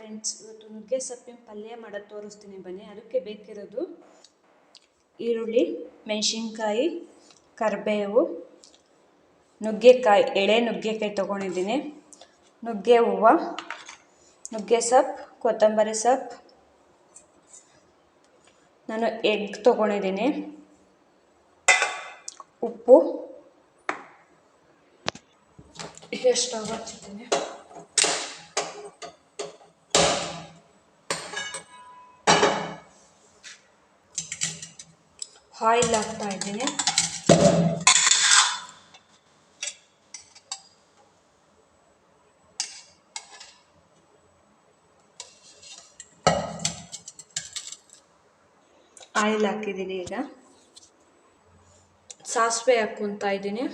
Friends, ಇವತ್ತು ನುಗ್ಗೆ ಸೊಪ್ಪಿನ ಪಲ್ಯ ಮಾಡೋದು ತೋರಿಸ್ತೀನಿ ಬನ್ನಿ. ಅದಕ್ಕೆ ಬೇಕಿರೋದು ಈರುಳ್ಳಿ, ಮೆಣಸಿನ್ಕಾಯಿ, ಕರಿಬೇವು, ನುಗ್ಗೆಕಾಯಿ, ಎಳೆ ನುಗ್ಗೆಕಾಯಿ ತೊಗೊಂಡಿದ್ದೀನಿ. ನುಗ್ಗೆ ಹೂವು, ನುಗ್ಗೆ ಸೊಪ್ಪು, ಕೊತ್ತಂಬರಿ ಸೊಪ್ಪು. ನಾನು ಎಗ್ ತೊಗೊಂಡಿದ್ದೀನಿ. ಉಪ್ಪು. ಎಷ್ಟು ಹಚ್ಚಿದ್ದೀನಿ ಆಯಿಲ್ ಹಾಕ್ತಾ ಇದ್ದೀನಿ. ಆಯಿಲ್ ಹಾಕಿದ್ದೀನಿ ಈಗ. ಸಾಸಿವೆ ಹಾಕ್ಕೊತಾ ಇದ್ದೀನಿ.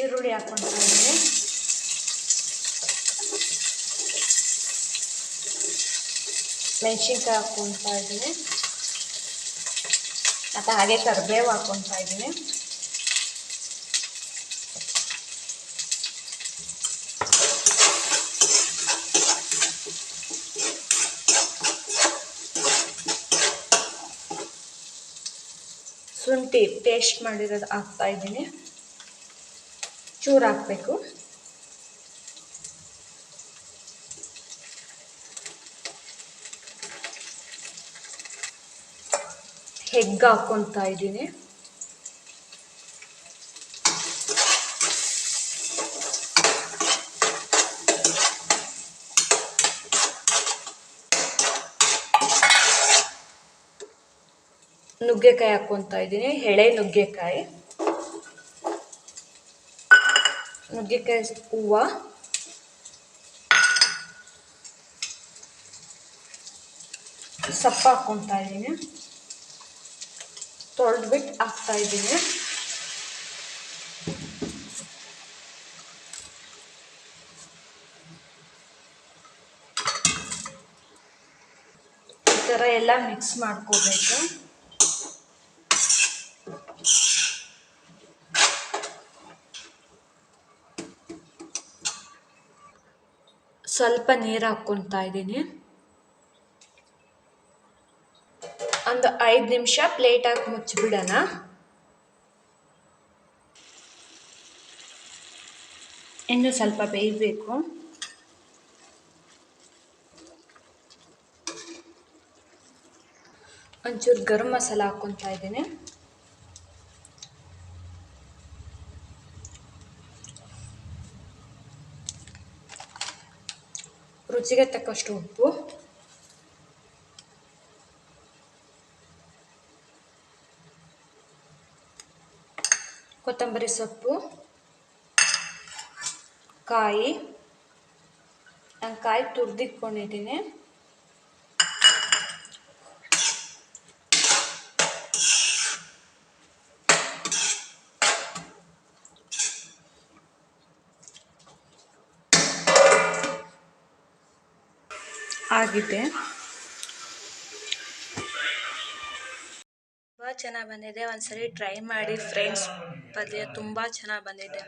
ಈರುಳ್ಳಿ ಹಾಕ್ಕೊತಾ ಇದ್ದೀನಿ. ಮೆಣಸಿನ್ಕಾಯಿ ಹಾಕ್ಕೊತಾ ಇದ್ದೀನಿ. ಮತ್ತು ಹಾಗೆ ಕರಿಬೇವು ಹಾಕ್ಕೊತಾ ಇದ್ದೀನಿ. ಶುಂಠಿ ಪೇಸ್ಟ್ ಮಾಡಿರೋದು ಹಾಕ್ತಾ ಇದ್ದೀನಿ. ಚೂರು ಹಾಕಬೇಕು. ಹೆಗ್ ಹಾಕ್ಕೊತಾ ಇದ್ದೀನಿ? ನುಗ್ಗೆಕಾಯಿ ಹಾಕ್ಕೊತಾ ಇದ್ದೀನಿ ಎಳೆ ನುಗ್ಗೆಕಾಯಿ. ನುಗ್ಗೆಕಾಯಿ ಹೂವು. ಸೊಪ್ಪು ಹಾಕ್ಕೊತಾ ಇದ್ದೀನಿ. ತೊಳೆದ್ಬಿಟ್ಟು ಹಾಕ್ತಾ ಇದ್ದೀನಿ ಈ ಥರ ಎಲ್ಲ ಮಿಕ್ಸ್ ಮಾಡ್ಕೋಬೇಕು. ಸ್ವಲ್ಪ ನೀರು ಹಾಕ್ಕೊತಾ ಇದ್ದೀನಿ. ಐದು ನಿಮಿಷ ಪ್ಲೇಟ್ ಹಾಕಿ ಮುಚ್ಚಿಬಿಡೋಣ ಇನ್ನು ಸ್ವಲ್ಪ ಬೇಯಬೇಕು. ಒಂಚೂರು ಗರಂ ಮಸಾಲ ಹಾಕ್ಕೊತಾ ಇದ್ದೀನಿ. ರುಚಿಗೆ ತಕ್ಕಷ್ಟು ಉಪ್ಪು. ಕೊತ್ತಂಬರಿ ಸೊಪ್ಪು ಕಾಯಿ ನಾನು ಕಾಯಿ ತುರಿದಿಟ್ಕೊಂಡಿದ್ದೀನಿ. ಆಗಿದೆ. ತುಂಬ ಚೆನ್ನಾಗಿ ಬಂದಿದೆ. ಒಂದ್ಸರಿ ಟ್ರೈ ಮಾಡಿ ಫ್ರೆಂಡ್ಸ್ ಪಲ್ಯ ತುಂಬ ಚೆನ್ನಾಗಿ ಬಂದಿದೆ.